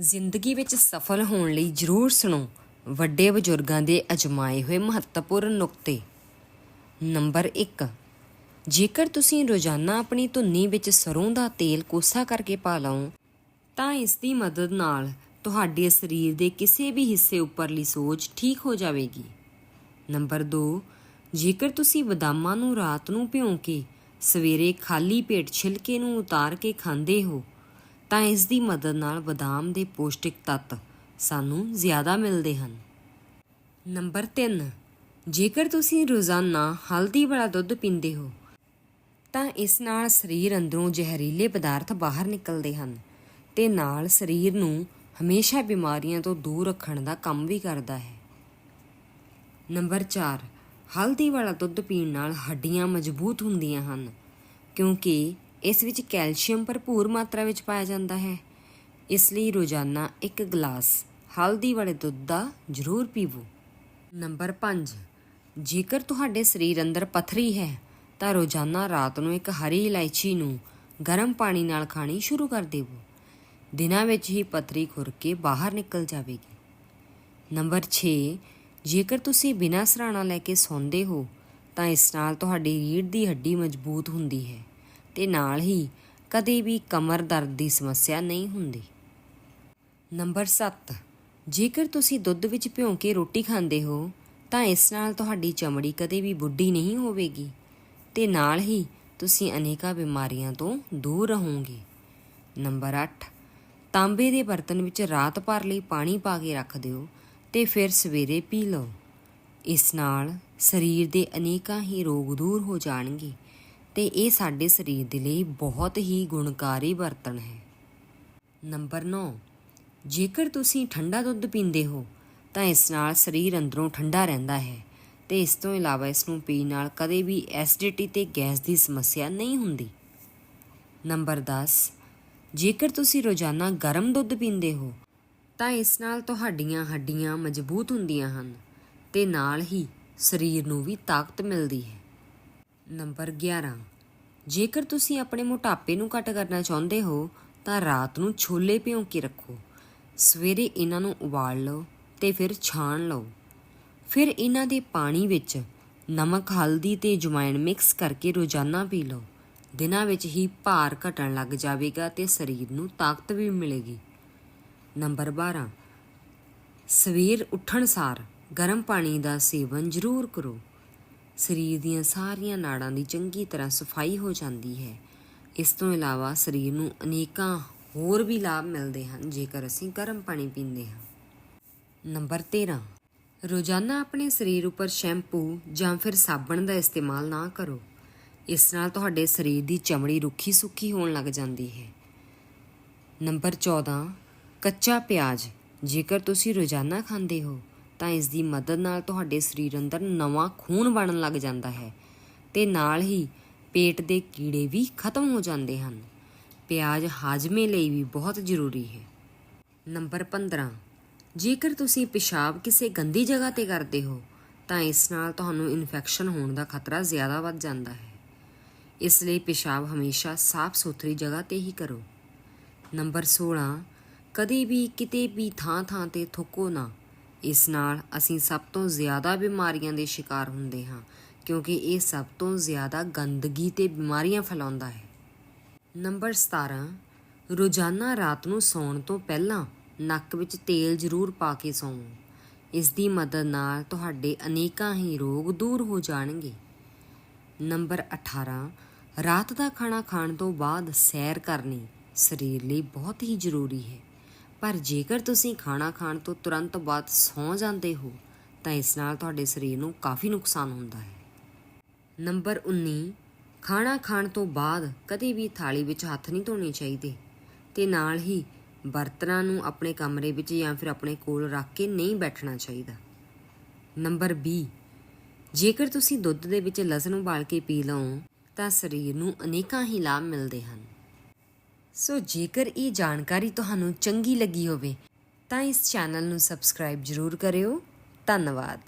ਜ਼ਿੰਦਗੀ ਵਿੱਚ ਸਫਲ ਹੋਣ ਲਈ ਜ਼ਰੂਰ ਸੁਣੋ। ਵੱਡੇ ਬਜ਼ੁਰਗਾਂ ਦੇ ਅਜਮਾਏ ਹੋਏ ਮਹੱਤਵਪੂਰਨ ਨੁਕਤੇ। ਨੰਬਰ 1 ਜੇਕਰ ਤੁਸੀਂ ਰੋਜ਼ਾਨਾ ਆਪਣੀ ਧੁੰਨੀ ਵਿੱਚ ਸਰੋਂ ਦਾ ਤੇਲ ਕੋਸਾ ਕਰਕੇ ਪਾ ਲਓ, ਤਾਂ ਇਸ ਦੀ ਮਦਦ ਨਾਲ ਤੁਹਾਡੇ ਸਰੀਰ ਦੇ ਕਿਸੇ ਵੀ ਹਿੱਸੇ ਉੱਪਰਲੀ ਸੋਜ ਠੀਕ ਹੋ ਜਾਵੇਗੀ। ਨੰਬਰ 2 ਜੇਕਰ ਤੁਸੀਂ ਬਦਾਮਾਂ ਨੂੰ ਰਾਤ ਨੂੰ ਭਿਉਂ ਕੇ ਸਵੇਰੇ ਖਾਲੀ ਪੇਟ ਛਿਲਕੇ ਨੂੰ ਉਤਾਰ ਕੇ ਖਾਂਦੇ ਹੋ ਤਾਂ ਇਸ ਦੀ ਮਦਦ ਨਾਲ ਬਦਾਮ ਦੇ ਪੌਸ਼ਟਿਕ ਤੱਤ ਸਾਨੂੰ ਜ਼ਿਆਦਾ ਮਿਲਦੇ ਹਨ। ਨੰਬਰ 3 ਜੇਕਰ ਤੁਸੀਂ ਰੋਜ਼ਾਨਾ ਹਲਦੀ ਵਾਲਾ ਦੁੱਧ ਪੀਂਦੇ ਹੋ, ਤਾਂ ਇਸ ਨਾਲ ਸਰੀਰ ਅੰਦਰੋਂ ਜ਼ਹਿਰੀਲੇ ਪਦਾਰਥ ਬਾਹਰ ਨਿਕਲਦੇ ਹਨ ਤੇ ਨਾਲ ਸਰੀਰ ਨੂੰ ਹਮੇਸ਼ਾ ਬਿਮਾਰੀਆਂ ਤੋਂ ਦੂਰ ਰੱਖਣ ਦਾ ਕੰਮ ਵੀ ਕਰਦਾ ਹੈ। ਨੰਬਰ 4 ਹਲਦੀ ਵਾਲਾ ਦੁੱਧ ਪੀਣ ਨਾਲ ਹੱਡੀਆਂ ਮਜ਼ਬੂਤ ਹੁੰਦੀਆਂ ਹਨ ਕਿਉਂਕਿ ਇਸ ਵਿੱਚ ਕੈਲਸ਼ੀਅਮ ਭਰਪੂਰ ਮਾਤਰਾ ਵਿੱਚ ਪਾਇਆ ਜਾਂਦਾ ਹੈ। ਇਸ ਲਈ ਰੋਜ਼ਾਨਾ ਇੱਕ ਗਲਾਸ ਹਲਦੀ ਵਾਲੇ ਦੁੱਧ ਦਾ ਜ਼ਰੂਰ ਪੀਵੋ। ਨੰਬਰ 5 ਜੇਕਰ ਤੁਹਾਡੇ ਸਰੀਰ ਅੰਦਰ ਪਥਰੀ ਹੈ, ਤਾਂ ਰੋਜ਼ਾਨਾ ਰਾਤ ਨੂੰ ਇੱਕ ਹਰੀ ਇਲਾਇਚੀ ਨੂੰ ਗਰਮ ਪਾਣੀ ਨਾਲ ਖਾਣੀ ਸ਼ੁਰੂ ਕਰ ਦੇਵੋ। ਦਿਨਾਂ ਵਿੱਚ ਹੀ ਪਥਰੀ ਖੁਰ ਕੇ ਬਾਹਰ ਨਿਕਲ ਜਾਵੇਗੀ। ਨੰਬਰ 6 ਜੇਕਰ ਤੁਸੀਂ ਬਿਨਾਂ ਸਰਾਣਾ ਲੈ ਕੇ ਸੌਂਦੇ ਹੋ, ਤਾਂ ਇਸ ਨਾਲ ਤੁਹਾਡੀ ਰੀੜ੍ਹ ਦੀ ਹੱਡੀ ਮਜ਼ਬੂਤ ਹੁੰਦੀ ਹੈ। ਤੇ ਨਾਲ ਹੀ ਕਦੇ ਵੀ ਕਮਰ ਦਰਦ ਦੀ ਸਮੱਸਿਆ ਨਹੀਂ ਹੁੰਦੀ। ਨੰਬਰ 7 ਜੇਕਰ ਤੁਸੀਂ ਦੁੱਧ ਵਿੱਚ ਭਿਉਂ ਕੇ ਰੋਟੀ ਖਾਂਦੇ ਹੋ, ਤਾਂ ਇਸ ਨਾਲ ਤੁਹਾਡੀ ਚਮੜੀ ਕਦੇ ਵੀ ਬੁੱਢੀ ਨਹੀਂ ਹੋਵੇਗੀ ਤੇ ਨਾਲ ਹੀ ਤੁਸੀਂ ਅਨੇਕਾਂ ਬਿਮਾਰੀਆਂ ਤੋਂ ਦੂਰ ਰਹੋਗੇ। ਨੰਬਰ 8 ਤਾਂਬੇ ਦੇ ਬਰਤਨ ਵਿੱਚ ਰਾਤ ਭਰ ਲਈ ਪਾਣੀ ਪਾ ਕੇ ਰੱਖ ਦਿਓ ਤੇ ਫਿਰ ਸਵੇਰੇ ਪੀ ਲਓ। ਇਸ ਨਾਲ ਸਰੀਰ ਦੇ ਅਨੇਕਾਂ ਹੀ ਰੋਗ ਦੂਰ ਹੋ ਜਾਣਗੇ ਤੇ ਇਹ ਸਾਡੇ ਸਰੀਰ ਦੇ ਲਈ ਬਹੁਤ ਹੀ ਗੁਣਕਾਰੀ ਬਰਤਨ ਹੈ। ਨੰਬਰ 9 ਜੇਕਰ ਤੁਸੀਂ ਠੰਡਾ ਦੁੱਧ ਪੀਂਦੇ ਹੋ, ਤਾਂ ਇਸ ਨਾਲ ਸਰੀਰ ਅੰਦਰੋਂ ਠੰਡਾ ਰਹਿੰਦਾ ਹੈ ਤੇ ਇਸ ਤੋਂ ਇਲਾਵਾ ਇਸ ਨੂੰ ਪੀਣ ਨਾਲ ਕਦੇ ਵੀ ਐਸਿਡਿਟੀ ਤੇ ਗੈਸ ਦੀ ਸਮੱਸਿਆ ਨਹੀਂ ਹੁੰਦੀ। ਨੰਬਰ 10 ਜੇਕਰ ਤੁਸੀਂ ਰੋਜ਼ਾਨਾ ਗਰਮ ਦੁੱਧ ਪੀਂਦੇ ਹੋ, ਤਾਂ ਇਸ ਨਾਲ ਤੁਹਾਡੀਆਂ ਹੱਡੀਆਂ ਮਜ਼ਬੂਤ ਹੁੰਦੀਆਂ ਹਨ ਤੇ ਨਾਲ ਹੀ ਸਰੀਰ ਨੂੰ ਵੀ ਤਾਕਤ ਮਿਲਦੀ ਹੈ। ਨੰਬਰ 11 ਜੇਕਰ ਤੁਸੀਂ ਆਪਣੇ ਮੋਟਾਪੇ ਨੂੰ ਘੱਟ ਕਰਨਾ ਚਾਹੁੰਦੇ ਹੋ, ਤਾਂ ਰਾਤ ਨੂੰ ਛੋਲੇ ਭਿਉਂ ਕੇ ਰੱਖੋ। ਸਵੇਰੇ ਇਹਨਾਂ ਨੂੰ ਉਬਾਲ ਲਓ ਤੇ ਫਿਰ ਛਾਣ ਲਓ। ਫਿਰ ਇਹਨਾਂ ਦੇ ਪਾਣੀ ਵਿੱਚ ਨਮਕ, ਹਲਦੀ ਤੇ ਜੁਆਇਨ ਮਿਕਸ ਕਰਕੇ ਰੋਜ਼ਾਨਾ ਪੀ ਲਓ। ਦਿਨਾਂ ਵਿੱਚ ਹੀ ਭਾਰ ਘਟਣ ਲੱਗ ਜਾਵੇਗਾ ਤੇ ਸਰੀਰ ਨੂੰ ਤਾਕਤ ਵੀ ਮਿਲੇਗੀ। ਨੰਬਰ 12 ਸਵੇਰ ਉੱਠਣ ਸਾਰ ਗਰਮ ਪਾਣੀ ਦਾ ਸੇਵਨ ਜ਼ਰੂਰ ਕਰੋ। ਸਰੀਰ ਦੀਆਂ ਸਾਰੀਆਂ ਨਾੜਾਂ ਦੀ ਚੰਗੀ ਤਰ੍ਹਾਂ ਸਫ਼ਾਈ ਹੋ ਜਾਂਦੀ ਹੈ। ਇਸ ਤੋਂ ਇਲਾਵਾ ਸਰੀਰ ਨੂੰ ਅਨੇਕਾਂ ਹੋਰ ਵੀ ਲਾਭ ਮਿਲਦੇ ਹਨ, ਜੇਕਰ ਅਸੀਂ ਗਰਮ ਪਾਣੀ ਪੀਂਦੇ ਹਾਂ। ਨੰਬਰ 13 ਰੋਜ਼ਾਨਾ ਆਪਣੇ ਸਰੀਰ ਉੱਪਰ ਸ਼ੈਂਪੂ ਜਾਂ ਫਿਰ ਸਾਬਣ ਦਾ ਇਸਤੇਮਾਲ ਨਾ ਕਰੋ। ਇਸ ਨਾਲ ਤੁਹਾਡੇ ਸਰੀਰ ਦੀ ਚਮੜੀ ਰੁੱਖੀ ਸੁੱਕੀ ਹੋਣ ਲੱਗ ਜਾਂਦੀ ਹੈ। ਨੰਬਰ 14 ਕੱਚਾ ਪਿਆਜ਼, ਜੇਕਰ ਤੁਸੀਂ ਰੋਜ਼ਾਨਾ ਖਾਂਦੇ ਹੋ ਤਾਂ ਇਸ ਦੀ ਮਦਦ ਨਾਲ ਤੁਹਾਡੇ ਸਰੀਰ ਅੰਦਰ ਨਵਾਂ ਖੂਨ ਬਣਨ ਲੱਗ ਜਾਂਦਾ ਹੈ ਤੇ ਨਾਲ ਹੀ ਪੇਟ ਦੇ ਕੀੜੇ ਵੀ ਖਤਮ ਹੋ ਜਾਂਦੇ ਹਨ। ਪਿਆਜ਼ ਹਾਜ਼ਮੇ ਲਈ ਵੀ ਬਹੁਤ ਜ਼ਰੂਰੀ ਹੈ। ਨੰਬਰ 15 ਜੇਕਰ ਤੁਸੀਂ ਪਿਸ਼ਾਬ ਕਿਸੇ ਗੰਦੀ ਜਗ੍ਹਾ ਤੇ ਕਰਦੇ ਹੋ, ਤਾਂ ਇਸ ਨਾਲ ਤੁਹਾਨੂੰ ਇਨਫੈਕਸ਼ਨ ਹੋਣ ਦਾ ਖਤਰਾ ਜ਼ਿਆਦਾ ਵੱਧ ਜਾਂਦਾ ਹੈ। ਇਸ ਲਈ ਪਿਸ਼ਾਬ ਹਮੇਸ਼ਾ ਸਾਫ਼ ਸੁਥਰੀ ਜਗ੍ਹਾ ਤੇ ਹੀ ਕਰੋ। ਨੰਬਰ 16 ਕਦੇ ਵੀ ਕਿਤੇ ਵੀ ਥਾਂ-ਥਾਂ ਤੇ ਥੁੱਕੋ ਨਾ। ਇਸ ਨਾਲ ਅਸੀਂ ਸਭ ਤੋਂ ਜ਼ਿਆਦਾ ਬਿਮਾਰੀਆਂ ਦੇ ਸ਼ਿਕਾਰ ਹੁੰਦੇ ਹਾਂ, ਕਿਉਂਕਿ ਇਹ ਸਭ ਤੋਂ ਜ਼ਿਆਦਾ ਗੰਦਗੀ ਤੇ ਬਿਮਾਰੀਆਂ ਫੈਲਾਉਂਦਾ ਹੈ। ਨੰਬਰ 17 ਰੋਜ਼ਾਨਾ ਰਾਤ ਨੂੰ ਸੌਣ ਤੋਂ ਪਹਿਲਾਂ ਨੱਕ ਵਿੱਚ ਤੇਲ ਜ਼ਰੂਰ ਪਾ ਕੇ ਸੌਵੋ। ਇਸ ਦੀ ਮਦਦ ਨਾਲ ਤੁਹਾਡੇ ਅਨੇਕਾਂ ਹੀ ਰੋਗ ਦੂਰ ਹੋ ਜਾਣਗੇ। ਨੰਬਰ 18 ਰਾਤ ਦਾ ਖਾਣਾ ਖਾਣ ਤੋਂ ਬਾਅਦ ਸੈਰ ਕਰਨੀ ਸਰੀਰ ਲਈ ਬਹੁਤ ਹੀ ਜ਼ਰੂਰੀ ਹੈ। ਪਰ ਜੇਕਰ ਤੁਸੀਂ ਖਾਣਾ ਖਾਣ ਤੋਂ ਤੁਰੰਤ ਬਾਅਦ ਸੌਂ ਜਾਂਦੇ ਹੋ, ਤਾਂ ਇਸ ਨਾਲ ਤੁਹਾਡੇ ਸਰੀਰ ਨੂੰ ਕਾਫੀ ਨੁਕਸਾਨ ਹੁੰਦਾ ਹੈ। ਨੰਬਰ 19 ਖਾਣਾ ਖਾਣ ਤੋਂ ਬਾਅਦ ਕਦੇ ਵੀ ਥਾਲੀ ਵਿੱਚ ਹੱਥ ਨਹੀਂ ਧੋਣੇ ਚਾਹੀਦੇ ਤੇ ਨਾਲ ਹੀ ਬਰਤਨਾਂ ਨੂੰ ਆਪਣੇ ਕਮਰੇ ਵਿੱਚ ਜਾਂ ਫਿਰ ਆਪਣੇ ਕੋਲ ਰੱਖ ਕੇ ਨਹੀਂ ਬੈਠਣਾ ਚਾਹੀਦਾ। ਨੰਬਰ 20 ਜੇਕਰ ਤੁਸੀਂ ਦੁੱਧ ਦੇ ਵਿੱਚ ਲਸਣ ਉਬਾਲ ਕੇ ਪੀ ਲਓ, ਤਾਂ ਸਰੀਰ ਨੂੰ ਅਨੇਕਾਂ ਹੀ ਲਾਭ ਮਿਲਦੇ ਹਨ। ਸੋ ਜੇਕਰ ਇਹ ਜਾਣਕਾਰੀ ਤੁਹਾਨੂੰ ਚੰਗੀ ਲੱਗੀ ਹੋਵੇ, ਤਾਂ ਇਸ ਚੈਨਲ ਨੂੰ ਸਬਸਕ੍ਰਾਈਬ ਜ਼ਰੂਰ ਕਰਿਓ। ਧੰਨਵਾਦ।